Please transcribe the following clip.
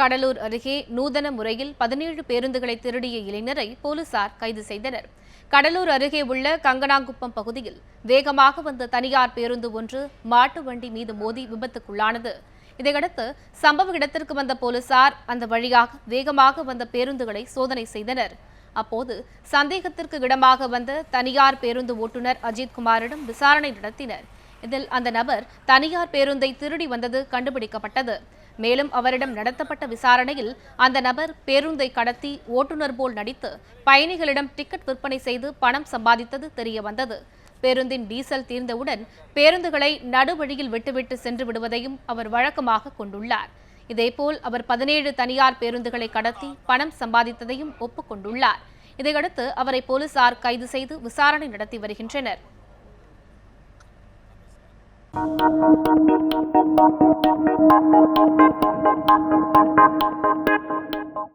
கடலூர் அருகே நூதன முறையில் பதினேழு பேருந்துகளை திருடிய இளைஞரை போலீசார் கைது செய்தனர். கடலூர் அருகே உள்ள கங்கனாங்குப்பம் பகுதியில் வேகமாக வந்த தனியார் பேருந்து ஒன்று மாட்டு வண்டி மீது மோதி விபத்துக்குள்ளானது. இதையடுத்து சம்பவ இடத்திற்கு வந்த போலீசார் அந்த வழியாக வேகமாக வந்த பேருந்துகளை சோதனை செய்தனர். அப்போது சந்தேகத்திற்கு இடமாக வந்த தனியார் பேருந்து ஓட்டுநர் அஜித்குமாரிடம் விசாரணை நடத்தினர். இதில் அந்த நபர் தனியார் பேருந்தை திருடி வந்தது கண்டுபிடிக்கப்பட்டது. மேலும் அவரிடம் நடத்தப்பட்ட விசாரணையில் அந்த நபர் பேருந்தை கடத்தி ஓட்டுநர் போல் நடித்து பயணிகளிடம் டிக்கெட் விற்பனை செய்து பணம் சம்பாதித்தது தெரிய வந்தது. பேருந்தின் டீசல் தீர்ந்தவுடன் பேருந்துகளை நடுவழியில் விட்டுவிட்டு சென்று விடுவதையும் அவர் வழக்கமாக கொண்டுள்ளார். இதேபோல் அவர் பதினேழு தனியார் பேருந்துகளை கடத்தி பணம் சம்பாதித்ததையும் ஒப்புக்கொண்டுள்ளார். இதையடுத்து அவரை போலீசார் கைது செய்து விசாரணை நடத்தி வருகின்றனர். Thank you.